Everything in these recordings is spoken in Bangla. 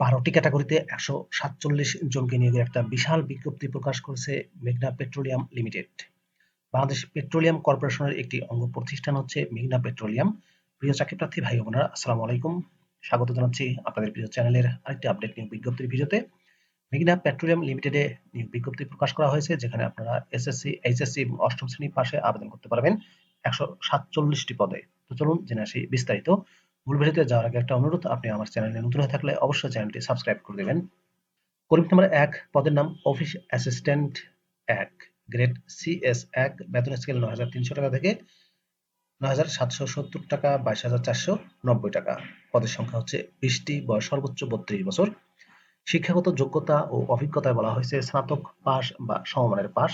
বারোটি ক্যাটাগরিতে একশো সাতচল্লিশ জনকে নিয়োগের একটা বিশাল বিজ্ঞপ্তি প্রকাশ করেছে মেঘনা পেট্রোলিয়াম লিমিটেড। বাংলাদেশ পেট্রোলিয়াম কর্পোরেশনের একটি অঙ্গ প্রতিষ্ঠান হচ্ছে মেঘনা পেট্রোলিয়াম। প্রিয় চাকরি প্রার্থী, ভাই বোনেরা, আসসালামু আলাইকুম। স্বাগত জানাচ্ছি আপনাদের প্রিয় চ্যানেলের আরেকটি আপডেট নিয়োগ বিজ্ঞপ্তির ভিডিওতে। মেঘনা পেট্রোলিয়াম লিমিটেডে নিয়োগ বিজ্ঞপ্তি প্রকাশ করা হয়েছে, যেখানে আপনারা এসএসসি এইচএসসি এবং অষ্টম শ্রেণি পাশে আবেদন করতে পারবেন একশো সাতচল্লিশটি পদে। তো চলুন জেনে আসি বিস্তারিত। মূল ভিডিওতে যাওয়ার আগে একটা অনুরোধ, আপনি আমার চ্যানেলে নতুন হয়ে থাকলে অবশ্যই চ্যানেলটি সাবস্ক্রাইব করে দেবেন। কর্মী নাম্বার এক, পদের নাম অফিস অ্যাসিস্ট্যান্ট এক, গ্রেড সিএস এক বেতন স্কেল নয় হাজার তিনশো টাকা থেকে নয় হাজার সাতশো সত্তর টাকা, বাইশ হাজার চারশো নব্বই টাকা। পদের সংখ্যা হচ্ছে বিশটি, বয়স সর্বোচ্চ বত্রিশ বছর। শিক্ষাগত যোগ্যতা ও অভিজ্ঞতায় বলা হয়েছে স্নাতক পাস বা সমমানের পাস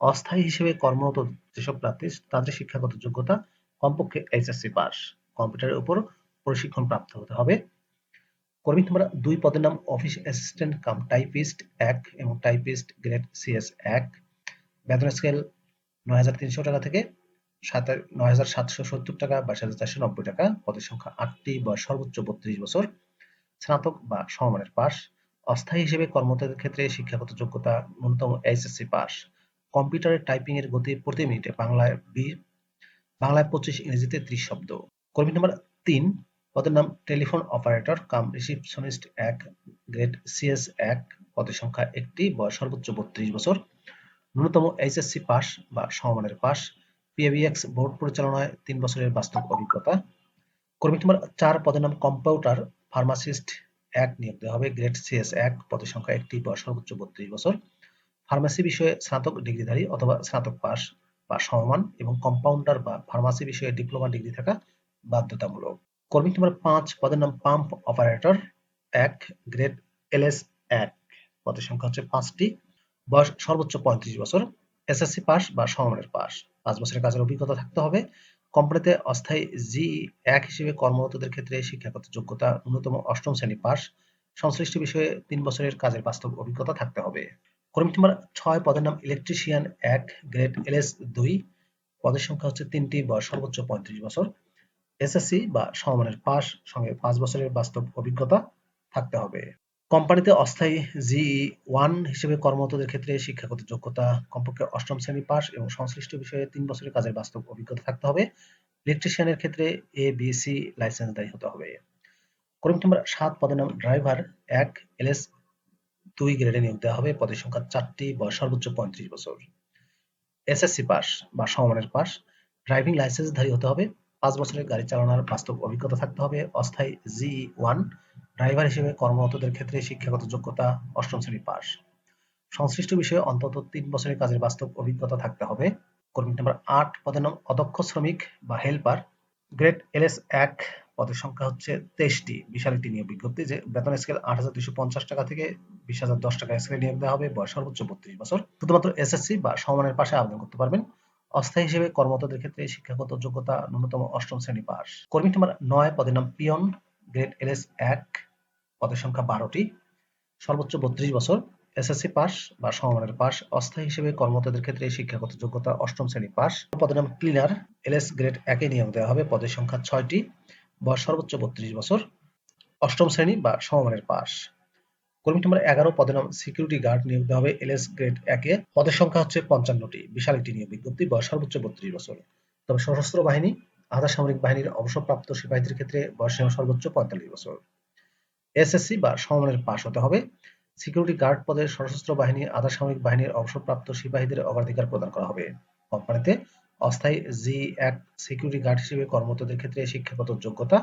অস্থায়ী হিসেবে কর্মরত যেসব প্রার্থী, তাদের শিক্ষাগত যোগ্যতা কমপক্ষে এইচএসসি পাস কম্পিউটারের উপর প্রশিক্ষণ প্রাপ্ত হতে হবে। কর্মী নম্বর দুই পদের নাম অফিস অ্যাসিস্ট্যান্ট কাম টাইপিস্ট এক এবং টাইপিস্ট গ্রেড সিএস এক। বেতন স্কেল নয় হাজার তিনশো টাকা থেকে সাত নয় হাজার সাতশো সত্তর টাকা বাইশ হাজার চারশো নব্বই টাকা। পদের সংখ্যা আটটি বা সর্বোচ্চ বত্রিশ বছর। স্নাতক বা সমমানের পাস অস্থায়ী হিসেবে কর্মরতদের ক্ষেত্রে শিক্ষাগত যোগ্যতা ন্যূনতম এইচএসসি পাস কম্পিউটারের টাইপিং এর গতি প্রতি মিনিটে বাংলায় বি বাংলায় পঁচিশ ইংরেজিতে ত্রিশ শব্দ। কর্মী নম্বর তিন পদের নাম টেলিফোন অপারেটর কাম রিসিপশনিস্ট এক, গ্রেড সিএস এক, পদের সংখ্যা একটি, বয়স সর্বোচ্চ বত্রিশ বছর। ন্যূনতম এইচএসসি পাস বা সমমানের পাস। পিএবিএক্স বোর্ড পরিচালনায় তিন বছরের বাস্তব অভিজ্ঞতা। কর্মী নম্বর চার, পদের নাম কম্পিউটার ফার্মাসিস্ট এক নিয়োগ দেওয়া হবে। গ্রেড সিএস এক, পদের সংখ্যা একটি, বয়স সর্বোচ্চ বত্রিশ বছর। ফার্মাসি বিষয়ে স্নাতক ডিগ্রিধারী অথবা স্নাতক পাস বা সমমান এবং কম্পাউন্ডার বা ফার্মাসি বিষয়ে ডিপ্লোমা ডিগ্রি থাকা বাধ্যতামূলক। কর্মী নম্বর পাঁচ, পদের নাম পাম্প অপারেটর এক গ্রেড এলএস এক। পদের সংখ্যা হচ্ছে পাঁচটি। বয়স সর্বোচ্চ পঁয়ত্রিশ বছর। এসএসসি পাস বা সমমানের পাস পাঁচ বছরের কাজের অভিজ্ঞতা থাকতে হবে। কোম্পানিতে অস্থায়ী জি এক হিসেবে কর্মরতদের ক্ষেত্রে শিক্ষাগত যোগ্যতা ন্যূনতম অষ্টম শ্রেণি পাস সংশ্লিষ্ট বিষয়ে তিন বছরের কাজের বাস্তব অভিজ্ঞতা থাকতে হবে। কর্মী নম্বর ছয়, পদের নাম ইলেকট্রিশিয়ান এক গ্রেড এল এস দুই। পদের সংখ্যা হচ্ছে তিনটি। বয়স সর্বোচ্চ পঁয়ত্রিশ বছর। এসএসসি বা সমমানের পাস সঙ্গে পাঁচ বছরের বাস্তব অভিজ্ঞতা থাকতে হবে। কোম্পানিতে অস্থায়ী জিই ওয়ান হিসেবে কর্মরতদের ক্ষেত্রে শিক্ষাগত যোগ্যতা, কমপক্ষে অষ্টম শ্রেণি পাস এবং সংশ্লিষ্ট বিষয়ে তিন বছরের কাজের বাস্তব অভিজ্ঞতা থাকতে হবে। ইলেকট্রিশিয়ানের ক্ষেত্রে এ, বি, সি লাইসেন্সদারী হতে হবে। কর্মী নম্বর সাত পদের নাম ড্রাইভার এক, এলএস দুই গ্রেডে নিয়োগ দেওয়া হবে। পদের সংখ্যা চারটি বা সর্বোচ্চ পঁয়ত্রিশ বছর। এসএসসি পাস বা সমমানের পাস ড্রাইভিং লাইসেন্সধারী হতে হবে। পাঁচ বছরের গাড়ি চালানোর বাস্তব অভিজ্ঞতা থাকতে হবে। অস্থায়ী জি ওয়ান ড্রাইভার হিসেবে কর্মরতদের ক্ষেত্রে শিক্ষাগত যোগ্যতা অষ্টম শ্রেণি পাস। সংশ্লিষ্ট বিষয়ে অন্তত তিন বছরের কাজের বাস্তব অভিজ্ঞতা থাকতে হবে। কর্মী নম্বর আট, পদের নাম অদক্ষ শ্রমিক বা হেল্পার। গ্রেড এলএস এক, পদের সংখ্যা হচ্ছে তেইশটি। বিশাল একটি নিয়োগ বিজ্ঞপ্তি যে বেতন স্কেল আট হাজার দুশো পঞ্চাশ টাকা থেকে বিশ হাজার দশ টাকা স্কেলে নিয়োগ দেওয়া হবে। বয়স সর্বোচ্চ বত্রিশ বছর। শুধুমাত্র এস এসএসসি বা সমানের পাশে আবেদন করতে পারবেন। অস্থায়ী হিসেবে কর্মরতদের ক্ষেত্রে শিক্ষাগত যোগ্যতা ন্যূনতম অষ্টম শ্রেণি পাস। কর্মী নম্বর নয় পদের নাম পিয়ন, গ্রেড এলএস এক, পদের সংখ্যা বারোটি। সর্বোচ্চ বত্রিশ বছর, এসএসসি পাস বা সমমানের পাস, অস্থায়ী হিসেবে কর্মরতদের ক্ষেত্রে শিক্ষাগত যোগ্যতা অষ্টম শ্রেণি পাস। পদের নাম ক্লিনার, এলএস গ্রেড একে নিয়োগ দেওয়া হবে, পদের সংখ্যা ছয়টি, বয়স সর্বোচ্চ বত্রিশ বছর, অষ্টম শ্রেণি বা সমমানের পাস। কর্মী নম্বর এগারো, পদের নাম সিকিউরিটি গার্ড নিয়োগ দেওয়া হবে এলএস গ্রেড একে পদের সংখ্যা হচ্ছে পঞ্চান্নটি। বিশাল একটি নিয়োগ বিজ্ঞপ্তি, বয়স সর্বোচ্চ বত্রিশ বছর। তবে সশস্ত্র বাহিনী, আধা সামরিক বাহিনীর অবসরপ্রাপ্ত সিপাহীদের ক্ষেত্রে বয়স সর্বোচ্চ পঁয়তাল্লিশ বছর। এসএসসি বা সমমানের পাস হতে হবে। সিকিউরিটি গার্ড পদে সশস্ত্র বাহিনী, আধা সামরিক বাহিনীর অবসরপ্রাপ্ত সিপাহীদের অগ্রাধিকার প্রদান করা হবে। কোম্পানিতে অস্থায়ী জি এক সিকিউরিটি গার্ড হিসেবে কর্মরতদের ক্ষেত্রে শিক্ষাগত যোগ্যতা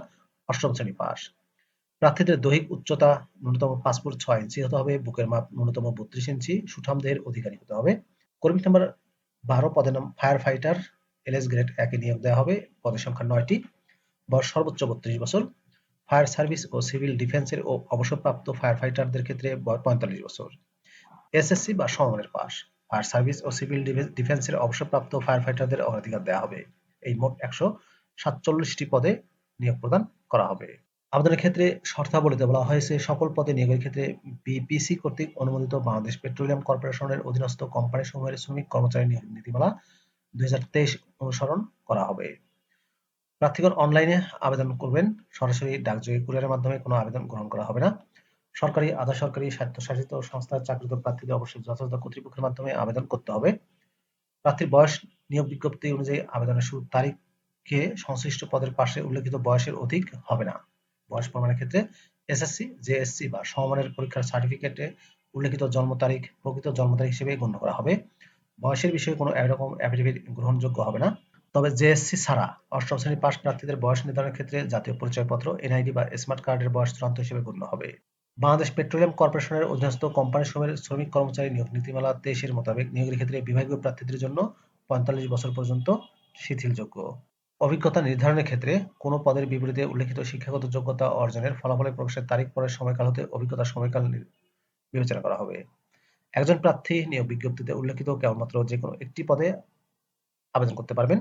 অষ্টম শ্রেণি পাস প্রার্থীদের দৈহিক উচ্চতা ন্যূনতম পাঁচ ফুট ছয় ইঞ্চি হতে হবে, বুকের মাপ ন্যূনতম বত্রিশ ইঞ্চি, সুঠাম দেহের অধিকারী হতে হবে। কর্মী নাম্বার বারো পদের নাম ফায়ার ফাইটার এলএস গ্রেড একে নিয়োগ দেওয়া হবে, পদের সংখ্যা নয়টি। বয়স সর্বোচ্চ বত্রিশ বছর। ফায়ার সার্ভিস ও সিভিল ডিফেন্সের ও অবসরপ্রাপ্ত ফায়ার ফাইটারদের ক্ষেত্রে পঁয়তাল্লিশ বছর। এসএসসি বা সমমানের পাস ফায়ার সার্ভিস ও সিভিল ডিফেন্সের অবসরপ্রাপ্ত ফায়ার ফাইটারদের অগ্রাধিকার দেওয়া হবে। এই মোট একশো সাতচল্লিশটি পদে নিয়োগ প্রদান করা হবে। আবেদনের ক্ষেত্রে শর্তাবলীতে বলা হয়েছে, সকল পদে নিয়োগের ক্ষেত্রে বিপিসি কর্তৃক অনুমোদিত বাংলাদেশ পেট্রোলিয়াম কর্পোরেশনের অধীনস্থ কোম্পানি সমূহের শ্রমিক কর্মচারী নিয়োগ নীতিমালা দুই অনুসরণ করা হবে। প্রার্থীগণ অনলাইনে আবেদন করবেন। সরাসরি ডাকযোগে কুরিয়ারের মাধ্যমে কোনো আবেদন গ্রহণ করা হবে না। সরকারি, আধা সরকারি স্বায়ত্তশাসিত সংস্থার চাকরিত প্রার্থীদের অবশ্যই যথাযথ কর্তৃপক্ষের মাধ্যমে আবেদন করতে হবে। প্রার্থীর বয়স, নিয়োগ বিজ্ঞপ্তি অনুযায়ী আবেদনের শুরুর তারিখে সংশ্লিষ্ট পদের পাশে উল্লেখিত বয়সের অধিক হবে না। বয়স প্রমাণের ক্ষেত্রে এসএসসি জেএসসি বা সমমানের পরীক্ষার সার্টিফিকেটে উল্লেখিত জন্ম তারিখ, প্রকৃত জন্ম তারিখ হিসেবে গণ্য করা হবে। বয়সের বিষয়ে কোনো একরকম অ্যাফিডেভিট গ্রহণযোগ্য হবে না। তবে জেএসসি ছাড়া অষ্টম শ্রেণি পাশ প্রার্থীদের বয়স নির্ধারণের ক্ষেত্রে জাতীয় পরিচয়পত্র এনআইডি বা স্মার্ট কার্ডের বয়স চূড়ান্ত হিসেবে গণ্য হবে। বাংলাদেশ পেট্রোলিয়াম কর্পোরেশনের অধীনস্থ কোম্পানি সমূহের শ্রমিক কর্মচারী নিয়োগ নীতিমালা তেইশের মোতাবেক নিয়োগের ক্ষেত্রে বিভাগীয় প্রার্থীদের জন্য পঁয়তাল্লিশ বছর পর্যন্ত শিথিলযোগ্য। অভিজ্ঞতা নির্ধারণের ক্ষেত্রে কোনো পদের বিপরীতে উল্লেখিত শিক্ষাগত যোগ্যতা অর্জনের ফলাফলের প্রকাশের তারিখ পরের সময়কাল হতে অভিজ্ঞতার সময়কাল বিবেচনা করা হবে। একজন প্রার্থী নিয়োগ বিজ্ঞপ্তিতে উল্লেখিত কেবলমাত্র যে কোনো একটি পদে আবেদন করতে পারবেন।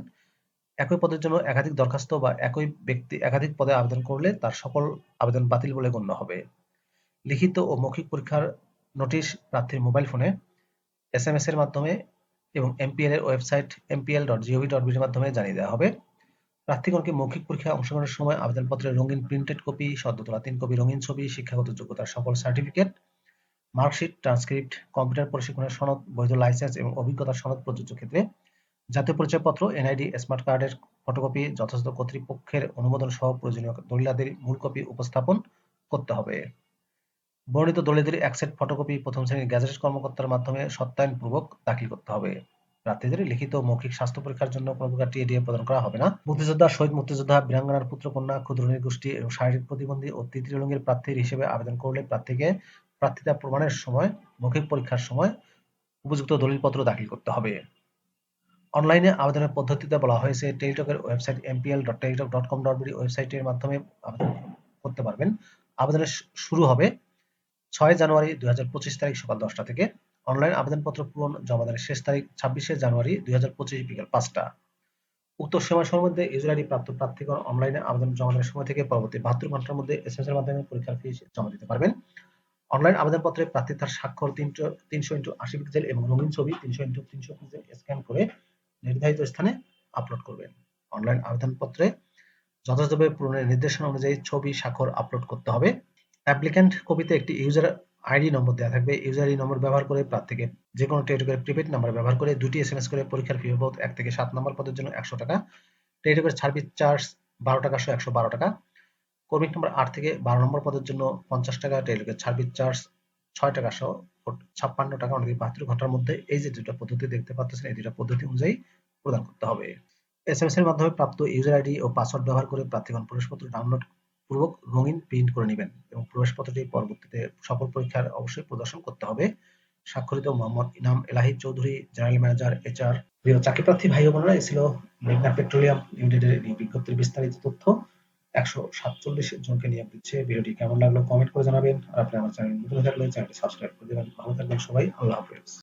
একই পদের জন্য একাধিক দরখাস্ত বা একই ব্যক্তি একাধিক পদে আবেদন করলে তার সকল আবেদন বাতিল বলে গণ্য হবে। লিখিত ও মৌখিক পরীক্ষার নোটিশ প্রার্থীর মোবাইল ফোনে এস এম এস এর মাধ্যমে এবং এমপিএল এর website MPL dot GOV dot বির মাধ্যমে জানিয়ে দেওয়া হবে। প্রার্থীগণকে মৌখিক পরীক্ষায় অংশগ্রহণের সময় আবেদনপত্রের রঙিন প্রিন্টেড কপি সদ্য তোলা তিন কপি রঙিন ছবি, শিক্ষাগত যোগ্যতার সকল সার্টিফিকেট মার্কশিট ট্রান্সক্রিপ্ট কম্পিউটার প্রশিক্ষণের সনদ, বৈধ লাইসেন্স এবং অভিজ্ঞতার সনদ প্রযোজ্য ক্ষেত্রে জাতীয় পরিচয়পত্র এনআইডি স্মার্ট কার্ডের ফটোকপি যথাযথ কর্তৃপক্ষের অনুমোদন সহ প্রয়োজনীয় দলিলাদের মূল কপি উপস্থাপন করতে হবে। বর্ণিত দলিলের এক সেট ফটোকপি প্রথম শ্রেণির গ্যাজেটেড কর্মকর্তার মাধ্যমে সত্যায়নপূর্বক দাখিল করতে হবে। প্রার্থীদের লিখিত মৌখিক স্বাস্থ্য পরীক্ষার জন্য কোনো প্রকার টিএডিএ প্রদান করা হবে না। মুক্তিযোদ্ধা, শহীদ মুক্তিযোদ্ধা বীরাঙ্গনার পুত্র কন্যা ক্ষুদ্র গোষ্ঠী এবং শারীরিক প্রতিবন্ধী ও তৃতীয় লিঙ্গের প্রার্থীর হিসেবে আবেদন করলে প্রার্থীকে প্রার্থিতা প্রমাণের সময়, মৌখিক পরীক্ষার সময় উপযুক্ত দলিলপত্র দাখিল করতে হবে। অনলাইনে আবেদনের পদ্ধতিতে বলা হয়েছে, টেলিটকের website MPL dot Teletalk dot com dot BD ওয়েবসাইটের মাধ্যমে আবেদন করতে পারবেন। আবেদনের শুরু হবে ছয় জানুয়ারি দুই হাজার পঁচিশ তারিখ সকাল দশটা থেকে। অনলাইন আবেদনপত্র পূরণ জমাদানের শেষ তারিখ ছাব্বিশে জানুয়ারি দুই হাজার পঁচিশ বিকেল পাঁচটা। উক্ত সময়ের মধ্যে ইউজার আইডি প্রাপ্ত প্রার্থীগণ অনলাইনে আবেদন জমাদানের সময় থেকে পরবর্তী বাহাত্তর ঘণ্টার মধ্যে এস এর মাধ্যমে পরীক্ষার ফি জমা দিতে পারবেন। অনলাইন আবেদনপত্রে প্রার্থী তার স্বাক্ষর তিনশো তিনশো ইন্টু আশি পিক্সেল এবং রঙিন ছবি তিনশো ইন্টু তিনশো পিক্সেল স্ক্যান করে নির্ধারিত স্থানে আপলোড করবেন। অনলাইন আবেদনপত্রে যথাযথভাবে পূরণের নির্দেশনা অনুযায়ী ছবি, স্বাক্ষর আপলোড করতে হবে। অ্যাপ্লিক্যান্ট কপিতে একটি ইউজার আইডি নম্বর দেওয়া থাকবে ইউজার আইডি নম্বর ব্যবহার করে প্রার্থীকে যে কোনো টেলিটকের প্রিপেড নাম্বার ব্যবহার করে দুটি এসএমএস করে পরীক্ষার ফি বাবদ এক থেকে সাত নম্বর পদের জন্য একশো টাকা টেলিটকের সার্ভিস চার্জ বারো টাকা সহ একশো বারো টাকা। কর্মিক নম্বর আট থেকে বারো নম্বর পদের জন্য পঞ্চাশ টাকা টেলিটকের সার্ভিস চার্জ ছয় টাকা সহ ছাপ্পান্ন টাকা অনেক বাহাত্তর ঘণ্টার মধ্যে এই যে দুটা পদ্ধতি দেখতে পাচ্ছেন, এই দুটা পদ্ধতি অনুযায়ী প্রদান করতে হবে। এসএমএস এর মাধ্যমে প্রাপ্ত ইউজার আইডি ও পাসওয়ার্ড ব্যবহার করে প্রার্থীগণ প্রবেশপত্র ডাউনলোড পূর্বক রঙিন প্রিন্ট করে নেবেন এবং প্রবেশপত্রটি পরবর্তীতে সকল পরীক্ষার অবশ্যই প্রদর্শন করতে হবে। স্বাক্ষরিত Mohammad Inam Elahi Chowdhury, general manager HR প্রিয় চাকরি প্রার্থী ভাই বোনেরা, এ ছিল মেঘনা পেট্রোলিয়াম লিমিটেডের বিজ্ঞপ্তির বিস্তারিত তথ্য। একশো সাতচল্লিশ জনকে নিয়োগ দিচ্ছে। ভিডিওটি কেমন লাগল কমেন্ট করে জানাবেন। আর আপনি আমার চ্যানেল নতুন থাকলে চ্যানেলটি সাবস্ক্রাইব করে দেবেন। ভালো থাকবেন সবাই। আল্লাহ হাফেজ।